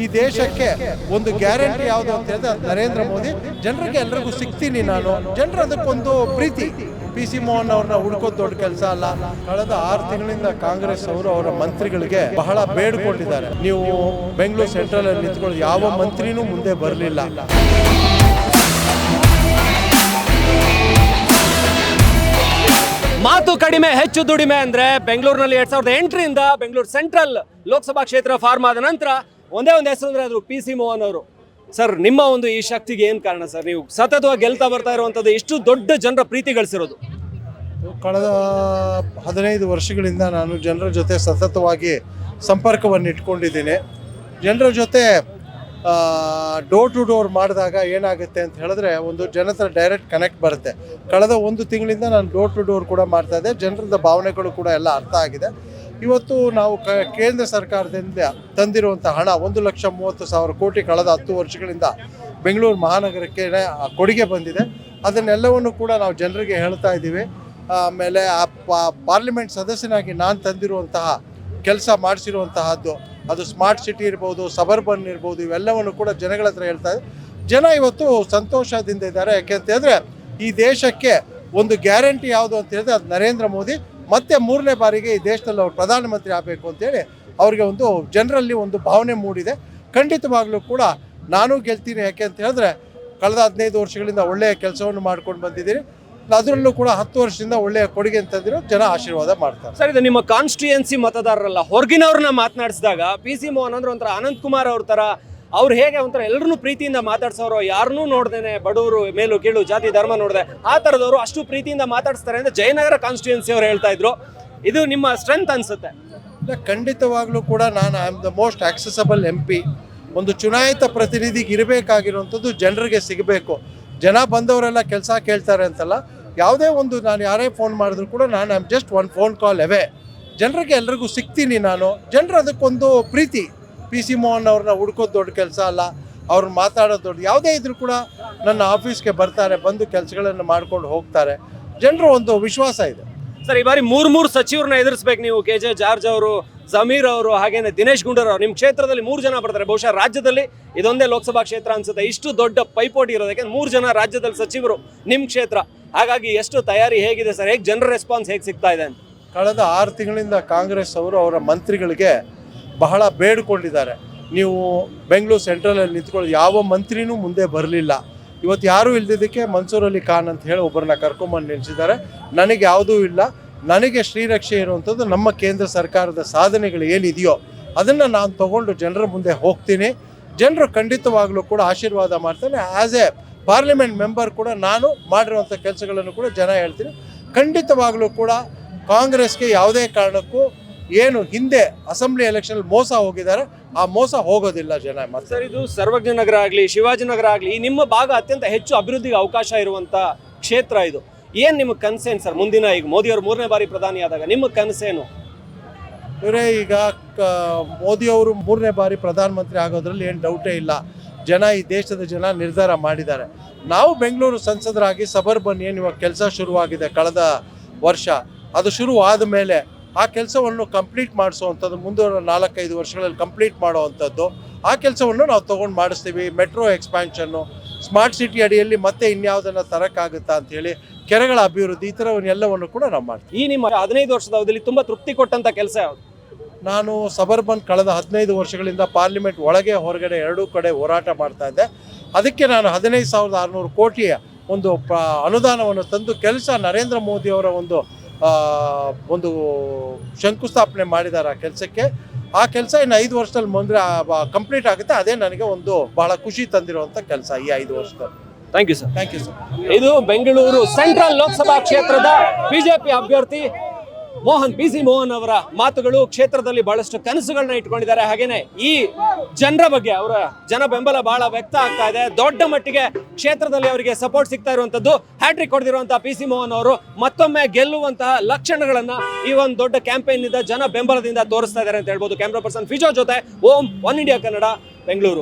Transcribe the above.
ಈ ದೇಶಕ್ಕೆ ಒಂದು ಗ್ಯಾರಂಟಿ ಯಾವುದು ಅಂತ ಹೇಳಿದ್ರೆ ನರೇಂದ್ರ ಮೋದಿ, ಜನರಿಗೆ ಎಲ್ರಿಗೂ ಸಿಗ್ತೀನಿ ನಾನು. ಜನರು ಅದಕ್ಕೊಂದು ಪ್ರೀತಿ. ಪಿ ಸಿ ಮೋಹನ್ ಅವ್ರನ್ನ ಹುಡ್ಕೋದು ದೊಡ್ಡ ಕೆಲಸ ಅಲ್ಲ. ಕಳೆದ ಆರು ತಿಂಗಳಿಂದ ಕಾಂಗ್ರೆಸ್ ಅವರು ಅವರ ಮಂತ್ರಿಗಳಿಗೆ ಬಹಳ ಬೇಡ್ಕೊಂಡಿದ್ದಾರೆ ನೀವು ಬೆಂಗಳೂರು ಸೆಂಟ್ರಲ್ ಅಲ್ಲಿ ನಿಂತ್ಕೊಳ್ಳಿ. ಯಾವ ಮಂತ್ರಿನೂ ಮುಂದೆ ಬರಲಿಲ್ಲ. ಮಾತು ಕಡಿಮೆ, ಹೆಚ್ಚು ದುಡಿಮೆ ಅಂದ್ರೆ ಬೆಂಗಳೂರಿನಲ್ಲಿ ಎರಡ್ ಸಾವಿರದ ಎಂಟರಿಂದ ಬೆಂಗಳೂರು ಸೆಂಟ್ರಲ್ ಲೋಕಸಭಾ ಕ್ಷೇತ್ರ ಫಾರ್ಮ್ ಆದ ನಂತರ ಒಂದೇ ಒಂದು ಹೆಸರು ಅಂದರೆ ಅದು ಪಿ ಸಿ ಮೋಹನ್ ಅವರು. ಸರ್, ನಿಮ್ಮ ಒಂದು ಈ ಶಕ್ತಿಗೆ ಏನು ಕಾರಣ ಸರ್? ನೀವು ಸತತವಾಗಿ ಗೆಲ್ತಾ ಬರ್ತಾ ಇರುವಂಥದ್ದು ಎಷ್ಟು ದೊಡ್ಡ ಜನರ ಪ್ರೀತಿ ಗಳಿಸಿರೋದು ಕಳೆದ ಹದಿನೈದು ವರ್ಷಗಳಿಂದ ನಾನು ಜನರ ಜೊತೆ ಸತತವಾಗಿ ಸಂಪರ್ಕವನ್ನು ಇಟ್ಕೊಂಡಿದ್ದೀನಿ. ಜನರ ಜೊತೆ ಡೋರ್ ಟು ಡೋರ್ ಮಾಡಿದಾಗ ಏನಾಗುತ್ತೆ ಅಂತ ಹೇಳಿದ್ರೆ ಒಂದು ಜನತ್ರ ಡೈರೆಕ್ಟ್ ಕನೆಕ್ಟ್ ಬರುತ್ತೆ. ಕಳೆದ ಒಂದು ತಿಂಗಳಿಂದ ನಾನು ಡೋರ್ ಟು ಡೋರ್ ಕೂಡ ಮಾಡ್ತಾ ಇದ್ದೆ. ಜನರದ ಭಾವನೆಗಳು ಕೂಡ ಎಲ್ಲ ಅರ್ಥ ಆಗಿದೆ. ಇವತ್ತು ನಾವು ಕೇಂದ್ರ ಸರ್ಕಾರದಿಂದ ತಂದಿರುವಂಥ ಹಣ, ಒಂದು ಲಕ್ಷ ಮೂವತ್ತು ಸಾವಿರ ಕೋಟಿ ಕಳೆದ ಹತ್ತು ವರ್ಷಗಳಿಂದ ಬೆಂಗಳೂರು ಮಹಾನಗರಕ್ಕೆ ಕೊಡುಗೆ ಬಂದಿದೆ. ಅದನ್ನೆಲ್ಲವನ್ನು ಕೂಡ ನಾವು ಜನರಿಗೆ ಹೇಳ್ತಾ ಇದ್ದೀವಿ. ಆಮೇಲೆ ಆ ಪಾರ್ಲಿಮೆಂಟ್ ಸದಸ್ಯನಾಗಿ ನಾನು ತಂದಿರುವಂತಹ ಕೆಲಸ ಮಾಡಿಸಿರುವಂತಹದ್ದು, ಅದು ಸ್ಮಾರ್ಟ್ ಸಿಟಿ ಇರ್ಬೋದು, ಸಬರ್ಬನ್ ಇರ್ಬೋದು, ಇವೆಲ್ಲವನ್ನು ಕೂಡ ಜನಗಳ ಹತ್ರ ಹೇಳ್ತಾ ಇದ್ದಾರೆ ಜನ ಇವತ್ತು ಸಂತೋಷದಿಂದ ಇದ್ದಾರೆ. ಯಾಕೆಂತ ಹೇಳಿದ್ರೆ, ಈ ದೇಶಕ್ಕೆ ಒಂದು ಗ್ಯಾರಂಟಿ ಯಾವುದು ಅಂತ ಹೇಳಿದ್ರೆ, ಅದು ನರೇಂದ್ರ ಮೋದಿ ಮತ್ತೆ ಮೂರನೇ ಬಾರಿಗೆ ಈ ದೇಶದಲ್ಲಿ ಅವರು ಪ್ರಧಾನಮಂತ್ರಿ ಆಗಬೇಕು ಅಂತೇಳಿ ಅವರಿಗೆ ಒಂದು ಜನರಲ್ಲಿ ಒಂದು ಭಾವನೆ ಮೂಡಿದೆ. ಖಂಡಿತವಾಗಲೂ ಕೂಡ ನಾನು ಗೆಲ್ತೀನಿ ಯಾಕೆ ಅಂತ ಹೇಳಿದ್ರೆ ಕಳೆದ ಹದಿನೈದು ವರ್ಷಗಳಿಂದ ಒಳ್ಳೆಯ ಕೆಲಸವನ್ನು ಮಾಡ್ಕೊಂಡು ಬಂದಿದ್ದೀನಿ ಅದರಲ್ಲೂ ಕೂಡ ಹತ್ತು ವರ್ಷದಿಂದ ಒಳ್ಳೆಯ ಕೊಡುಗೆ ಅಂತಂದಿರೋ ಜನ ಆಶೀರ್ವಾದ ಮಾಡ್ತಾರೆ. ಸರ್, ಇದು ನಿಮ್ಮ ಕಾನ್ಸ್ಟಿಟ್ಯೂಯನ್ಸಿ ಮತದಾರರಲ್ಲ. ಹೊರಗಿನವ್ರನ್ನ ಮಾತನಾಡಿಸಿದಾಗ ಪಿ ಸಿ ಮೋಹನ್ ಅಂದ್ರೆ ಒಂಥರ ಅನಂತ್ ಕುಮಾರ್ ಅವ್ರ ತರ ಅವ್ರು ಹೇಗೆ ಒಂಥರ ಎಲ್ಲರನ್ನೂ ಪ್ರೀತಿಯಿಂದ ಮಾತಾಡ್ಸೋರು ಯಾರನ್ನೂ ನೋಡ್ದೇನೆ ಬಡವರು, ಮೇಲು ಕೀಳು, ಜಾತಿ, ಧರ್ಮ ನೋಡಿದೆ, ಆ ಥರದವರು ಅಷ್ಟು ಪ್ರೀತಿಯಿಂದ ಮಾತಾಡ್ಸ್ತಾರೆ ಅಂತ ಜಯನಗರ ಕಾನ್ಸ್ಟಿಟ್ಯೂನ್ಸಿ ಅವ್ರು ಹೇಳ್ತಾ ಇದ್ರು. ಇದು ನಿಮ್ಮ ಸ್ಟ್ರೆಂತ್ ಅನಿಸುತ್ತೆ. ಖಂಡಿತವಾಗ್ಲೂ ಕೂಡ ನಾನು I am the most accessible M P ಒಂದು ಚುನಾಯಿತ ಪ್ರತಿನಿಧಿಗೆ ಇರಬೇಕಾಗಿರುವಂಥದ್ದು ಜನರಿಗೆ ಸಿಗಬೇಕು. ಜನ ಬಂದವರೆಲ್ಲ ಕೆಲಸ ಕೇಳ್ತಾರೆ ಅಂತಲ್ಲ, ಯಾವುದೇ ಒಂದು ನಾನು ಯಾರೇ ಫೋನ್ ಮಾಡಿದ್ರು ಕೂಡ ನಾನು I am just one phone call away ಜನರಿಗೆ ಎಲ್ರಿಗೂ ಸಿಗ್ತೀನಿ ನಾನು. ಜನರು ಅದಕ್ಕೊಂದು ಪ್ರೀತಿ. ಪಿ ಸಿ ಮೋಹನ್ ಅವ್ರನ್ನ ಹುಡ್ಕೋದು ದೊಡ್ಡ ಕೆಲಸ ಅಲ್ಲ ಅವ್ರನ್ನ ಮಾತಾಡೋದು ದೊಡ್ಡ ಯಾವುದೇ ಇದ್ರೂ ಕೂಡ ನನ್ನ ಆಫೀಸ್ಗೆ ಬರ್ತಾರೆ ಬಂದು ಕೆಲಸಗಳನ್ನು ಮಾಡ್ಕೊಂಡು ಹೋಗ್ತಾರೆ. ಜನರು ಒಂದು ವಿಶ್ವಾಸ ಇದೆ. ಸರ್ ಈ ಬಾರಿ ಮೂರು ಮೂರು ಸಚಿವರನ್ನ ಎದುರಿಸ್ಬೇಕು ನೀವು ಕೆ ಜೆ ಜಾರ್ಜ್ ಅವರು ಜಮೀರ್ ಅವರು ಹಾಗೇನೆ ದಿನೇಶ್ ಗುಂಡೂರಾವ್ ನಿಮ್ಮ ಕ್ಷೇತ್ರದಲ್ಲಿ ಮೂರು ಜನ ಬರ್ತಾರೆ. ಬಹುಶಃ ರಾಜ್ಯದಲ್ಲಿ ಇದೊಂದೇ ಲೋಕಸಭಾ ಕ್ಷೇತ್ರ ಅನ್ಸುತ್ತೆ. ಇಷ್ಟು ದೊಡ್ಡ ಪೈಪೋಟಿ ಇರೋದಕ್ಕೆ ಯಾಕಂದ್ರೆ ಮೂರು ಜನ ರಾಜ್ಯದಲ್ಲಿ ಸಚಿವರು ನಿಮ್ಮ ಕ್ಷೇತ್ರ. ಹಾಗಾಗಿ ಎಷ್ಟು ತಯಾರಿ ಹೇಗಿದೆ ಸರ್? ಹೇಗೆ ಜನರ ರೆಸ್ಪಾನ್ಸ್ ಹೇಗೆ ಸಿಗ್ತಾ ಇದೆ ಅಂತ? ಕಳೆದ ಆರು ತಿಂಗಳಿಂದ ಕಾಂಗ್ರೆಸ್ ಅವರು ಅವರ ಮಂತ್ರಿಗಳಿಗೆ ಬಹಳ ಬೇಡ್ಕೊಂಡಿದ್ದಾರೆ. ನೀವು ಬೆಂಗಳೂರು ಸೆಂಟ್ರಲಲ್ಲಿ ನಿಂತ್ಕೊಳ್ಳಿ. ಯಾವ ಮಂತ್ರಿನೂ ಮುಂದೆ ಬರಲಿಲ್ಲ. ಇವತ್ತು ಯಾರೂ ಇಲ್ದಿದ್ದಕ್ಕೆ ಮನ್ಸೂರ್ ಅಲಿ ಖಾನ್ ಅಂತ ಹೇಳಿ ಒಬ್ಬರನ್ನ ಕರ್ಕೊಂಬಂದು ನಿಲ್ಲಿಸಿದ್ದಾರೆ. ನನಗೆ ಯಾವುದೂ ಇಲ್ಲ. ನನಗೆ ಶ್ರೀರಕ್ಷೆ ಇರುವಂಥದ್ದು ನಮ್ಮ ಕೇಂದ್ರ ಸರ್ಕಾರದ ಸಾಧನೆಗಳು ಏನಿದೆಯೋ ಅದನ್ನು ನಾನು ತಗೊಂಡು ಜನರ ಮುಂದೆ ಹೋಗ್ತೀನಿ. ಜನರು ಖಂಡಿತವಾಗ್ಲೂ ಕೂಡ ಆಶೀರ್ವಾದ ಮಾಡ್ತಾರೆ. ಆ್ಯಸ್ ಎ ಪಾರ್ಲಿಮೆಂಟ್ ಮೆಂಬರ್ ಕೂಡ ನಾನು ಮಾಡಿರುವಂಥ ಕೆಲಸಗಳನ್ನು ಕೂಡ ಜನ ಹೇಳ್ತೀನಿ. ಖಂಡಿತವಾಗ್ಲೂ ಕೂಡ ಕಾಂಗ್ರೆಸ್ಗೆ ಯಾವುದೇ ಕಾರಣಕ್ಕೂ ಏನು ಹಿಂದೆ ಅಸೆಂಬ್ಲಿ ಎಲೆಕ್ಷನ್ ಮೋಸ ಹೋಗಿದ್ದಾರೆ ಆ ಮೋಸ ಹೋಗೋದಿಲ್ಲ ಜನ ಮತ್ತೆ ಸರ್ ಇದು ಸರ್ವಜ್ಞ ನಗರ ಆಗಲಿ ಶಿವಾಜಿನಗರ ಆಗಲಿ ನಿಮ್ಮ ಭಾಗ ಅತ್ಯಂತ ಹೆಚ್ಚು ಅಭಿವೃದ್ಧಿಗೆ ಅವಕಾಶ ಇರುವಂತ ಕ್ಷೇತ್ರ ಇದು. ಏನು ನಿಮ್ಮ ಕನ್ಸೇನ್ ಸರ್ ಮುಂದಿನ ಈಗ ಮೋದಿ ಅವರು ಮೂರನೇ ಬಾರಿ ಪ್ರಧಾನಿ ಆದಾಗ ನಿಮ್ಮ ಕನಸೇನು? ಇವರೇ ಈಗ ಕ ಮೋದಿಯವರು ಮೂರನೇ ಬಾರಿ ಪ್ರಧಾನಮಂತ್ರಿ ಆಗೋದ್ರಲ್ಲಿ ಏನು ಡೌಟೇ ಇಲ್ಲ. ಜನ ಈ ದೇಶದ ಜನ ನಿರ್ಧಾರ ಮಾಡಿದ್ದಾರೆ. ನಾವು ಬೆಂಗಳೂರು ಸಂಸದರಾಗಿ ಸಬರ್ಬನ್ ಏನು ಇವಾಗ ಕೆಲಸ ಶುರುವಾಗಿದೆ ಕಳೆದ ವರ್ಷ ಅದು ಶುರು ಆದ ಮೇಲೆ ಆ ಕೆಲಸವನ್ನು ಕಂಪ್ಲೀಟ್ ಮಾಡಿಸುವಂಥದ್ದು ಮುಂದಿನ ನಾಲ್ಕೈದು ವರ್ಷಗಳಲ್ಲಿ ಕಂಪ್ಲೀಟ್ ಮಾಡುವಂಥದ್ದು ಆ ಕೆಲಸವನ್ನು ನಾವು ತೊಗೊಂಡು ಮಾಡಿಸ್ತೀವಿ. ಮೆಟ್ರೋ ಎಕ್ಸ್ಪ್ಯಾನ್ಷನ್ನು ಸ್ಮಾರ್ಟ್ ಸಿಟಿ ಅಡಿಯಲ್ಲಿ ಮತ್ತೆ ಇನ್ಯಾವುದನ್ನು ತರಕ್ಕಾಗುತ್ತಾ ಅಂತೇಳಿ ಕೆರೆಗಳ ಅಭಿವೃದ್ಧಿ ಈ ಥರವನ್ನೆಲ್ಲವನ್ನು ಕೂಡ ನಾವು ಮಾಡ್ತೀವಿ. ಈ ನಿಮ್ಮ ಹದಿನೈದು ವರ್ಷದ ಅವಧಿಯಲ್ಲಿ ತುಂಬ ತೃಪ್ತಿ ಕೊಟ್ಟಂಥ ಕೆಲಸ ಯಾವುದು? ನಾನು ಸಬರ್ಬನ್ ಕಳೆದ ಹದಿನೈದು ವರ್ಷಗಳಿಂದ ಪಾರ್ಲಿಮೆಂಟ್ ಒಳಗೆ ಹೊರಗಡೆ ಎರಡೂ ಕಡೆ ಹೋರಾಟ ಮಾಡ್ತಾ ಇದ್ದೆ. ಅದಕ್ಕೆ ನಾನು ಹದಿನೈದು ಸಾವಿರದ ಆರುನೂರು ಕೋಟಿಯ ಒಂದು ಅನುದಾನವನ್ನು ತಂದು ಕೆಲಸ ನರೇಂದ್ರ ಮೋದಿ ಅವರ ಒಂದು ಒಂದು ಶಂಕುಸ್ಥಾಪನೆ ಮಾಡಿದ್ದಾರೆ ಆ ಕೆಲಸಕ್ಕೆ. ಆ ಕೆಲಸ ಇನ್ನು ಐದು ವರ್ಷದಲ್ಲಿ ಮುಂದೆ ಕಂಪ್ಲೀಟ್ ಆಗುತ್ತೆ. ಅದೇ ನನಗೆ ಒಂದು ಬಹಳ ಖುಷಿ ತಂದಿರುವಂಥ ಕೆಲಸ ಈ ಐದು ವರ್ಷದಲ್ಲಿ. Thank you sir thank you sir ಇದು ಬೆಂಗಳೂರು ಸೆಂಟ್ರಲ್ ಲೋಕಸಭಾ ಕ್ಷೇತ್ರದ ಬಿಜೆಪಿ ಅಭ್ಯರ್ಥಿ ಮೋಹನ್ ಬಿ ಸಿ ಮೋಹನ್ ಅವರ ಮಾತುಗಳು ಕ್ಷೇತ್ರದಲ್ಲಿ ಬಹಳಷ್ಟು ಕನಸುಗಳನ್ನ ಇಟ್ಕೊಂಡಿದ್ದಾರೆ. ಹಾಗೇನೆ ಈ ಜನರ ಬಗ್ಗೆ ಅವರ ಜನ ಬೆಂಬಲ ಬಹಳ ವ್ಯಕ್ತ ಆಗ್ತಾ ಇದೆ. ದೊಡ್ಡ ಮಟ್ಟಿಗೆ ಕ್ಷೇತ್ರದಲ್ಲಿ ಅವರಿಗೆ ಸಪೋರ್ಟ್ ಸಿಗ್ತಾ ಇರುವಂತದ್ದು ಹ್ಯಾಟ್ರಿಕ್ ಹೊಡೆದಿರುವಂತಹ ಪಿ ಸಿ ಮೋಹನ್ ಅವರು ಮತ್ತೊಮ್ಮೆ ಗೆಲ್ಲುವಂತಹ ಲಕ್ಷಣಗಳನ್ನ ಈ ಒಂದು ದೊಡ್ಡ ಕ್ಯಾಂಪೇನ್ ಜನ ಬೆಂಬಲದಿಂದ ತೋರಿಸ್ತಾ ಇದ್ದಾರೆ ಅಂತ ಹೇಳ್ಬೋದು. ಕ್ಯಾಮ್ರಾ ಪರ್ಸನ್ ಫಿಜೋ ಜೊತೆ ಓಂ ಒನ್ ಇಂಡಿಯಾ ಕನ್ನಡ ಬೆಂಗಳೂರು